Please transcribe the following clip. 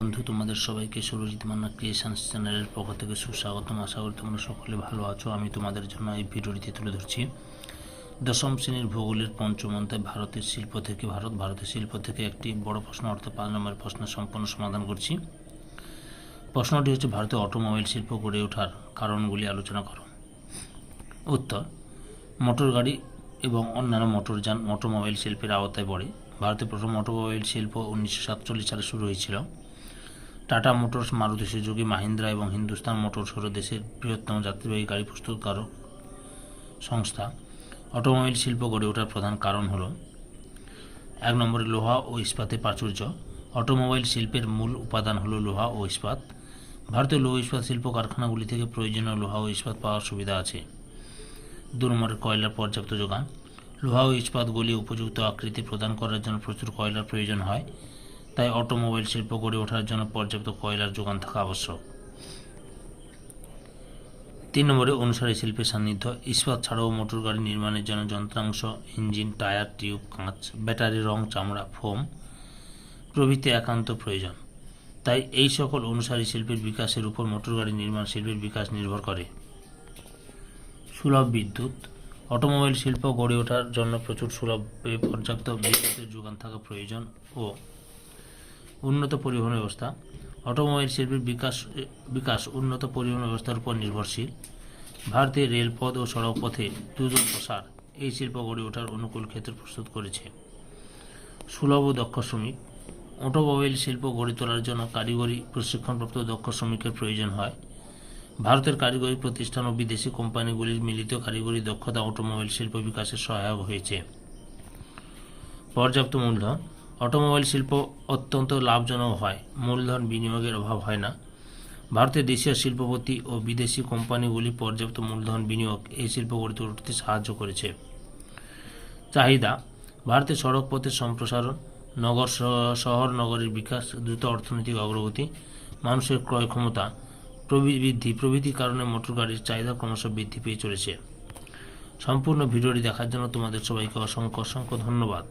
বন্ধু, তোমাদের সবাইকে সুরজিৎ মান্না ক্রিয়েশনস চ্যানেলের পক্ষ থেকে সুস্বাগতম। আশা করি তোমরা সকলে ভালো আছো। আমি তোমাদের জন্য এই ভিডিওটিতে তুলে ধরছি। দশম শ্রেণির ভূগোলের পঞ্চম অধ্যায়, ভারতের শিল্প থেকে ভারত। ভারতের শিল্প থেকে একটি বড় প্রশ্ন, অর্থাৎ পাঁচ নম্বরের প্রশ্নের সম্পূর্ণ সমাধান করছি। প্রশ্নটি হচ্ছে, ভারতে অটোমোবাইল শিল্প গড়ে ওঠার কারণগুলি আলোচনা করো। উত্তর, মোটর গাড়ি এবং অন্যান্য মোটরযান অটোমোবাইল শিল্পের আওতায় পড়ে। ভারতে প্রথম অটোমোবাইল শিল্প উনিশশো সাতচল্লিশ সালে শুরু হয়েছিল। টাটা মোটরস, মারুতি সুজুকি, মাহিন্দ্রা এবং হিন্দুস্তান মোটরস হল দেশের বৃহত্তম যাত্রীবাহী গাড়ি প্রস্তুতকারক সংস্থা। অটোমোবাইল শিল্প গড়ে ওঠার প্রধান কারণ হল, এক নম্বরে লোহা ও ইস্পাতের প্রাচুর্য। অটোমোবাইল শিল্পের মূল উপাদান হলো লোহা ও ইস্পাত। ভারতীয় লৌহ ইস্পাত শিল্প কারখানাগুলি থেকে প্রয়োজনীয় লোহা ও ইস্পাত পাওয়ার সুবিধা আছে। দু নম্বরে কয়লার পর্যাপ্ত যোগান। লোহা ও ইস্পাতগুলি উপযুক্ত আকৃতি প্রদান করার জন্য প্রচুর কয়লার প্রয়োজন হয়। তাই অটোমোবাইল শিল্প গড়ে ওঠার জন্য পর্যাপ্ত কয়লার যোগান থাকা আবশ্যক। তিন নম্বরে অনুসারী শিল্পের সান্নিধ্য। ইস্পাত ছাড়াও মোটর গাড়ি নির্মাণের জন্য যন্ত্রাংশ, ইঞ্জিন, টায়ার, টিউব, কাঁচ, ব্যাটারি, রং, চামড়া, ফোম প্রভৃতি একান্ত প্রয়োজন। তাই এই সকল অনুসারী শিল্পের বিকাশের উপর মোটর গাড়ি নির্মাণ শিল্পের বিকাশ নির্ভর করে। সুলভ বিদ্যুৎ। অটোমোবাইল শিল্প গড়ে ওঠার জন্য প্রচুর সুলভে পর্যাপ্ত বিদ্যুতের যোগান থাকা প্রয়োজন ও উন্নত পরিবহন ব্যবস্থা, অটোমোবাইল শিল্পের বিকাশ বিকাশ উন্নত পরিবহন ব্যবস্থার উপর নির্ভরশীল ভারতের রেলপথ ও সড়কপথে দুজন প্রসার, এই শিল্প গড়ে ওঠার অনুকূল ক্ষেত্র প্রস্তুত করেছে। সুলভ ও দক্ষ শ্রমিক, অটোমোবাইল শিল্প গড়ে তোলার জন্য কারিগরি প্রশিক্ষণপ্রাপ্ত দক্ষ শ্রমিকের প্রয়োজন হয়। ভারতের কারিগরি প্রতিষ্ঠান ও বিদেশি কোম্পানিগুলির মিলিত কারিগরি দক্ষতা অটোমোবাইল শিল্প বিকাশে সহায়ক হয়েছে। পর্যাপ্ত মূলধন অটোমোবাইল শিল্প অত্যন্ত লাভজনক হয়। মূলধন বিনিয়োগের অভাব হয় না। ভারতের দেশীয় শিল্পপতি ও বিদেশি কোম্পানিগুলি পর্যাপ্ত মূলধন বিনিয়োগ এই শিল্প গড়ে তুলতে সাহায্য করেছে। চাহিদা, ভারতের সড়ক পথের সম্প্রসারণ, নগর শহর নগরের বিকাশ, দ্রুত অর্থনৈতিক অগ্রগতি, মানুষের ক্রয় ক্ষমতা বৃদ্ধি প্রভৃতির কারণে মোটর গাড়ির চাহিদা ক্রমশ বৃদ্ধি পেয়ে চলেছে। সম্পূর্ণ ভিডিওটি দেখার জন্য তোমাদের সবাইকে অসংখ্য অসংখ্য ধন্যবাদ।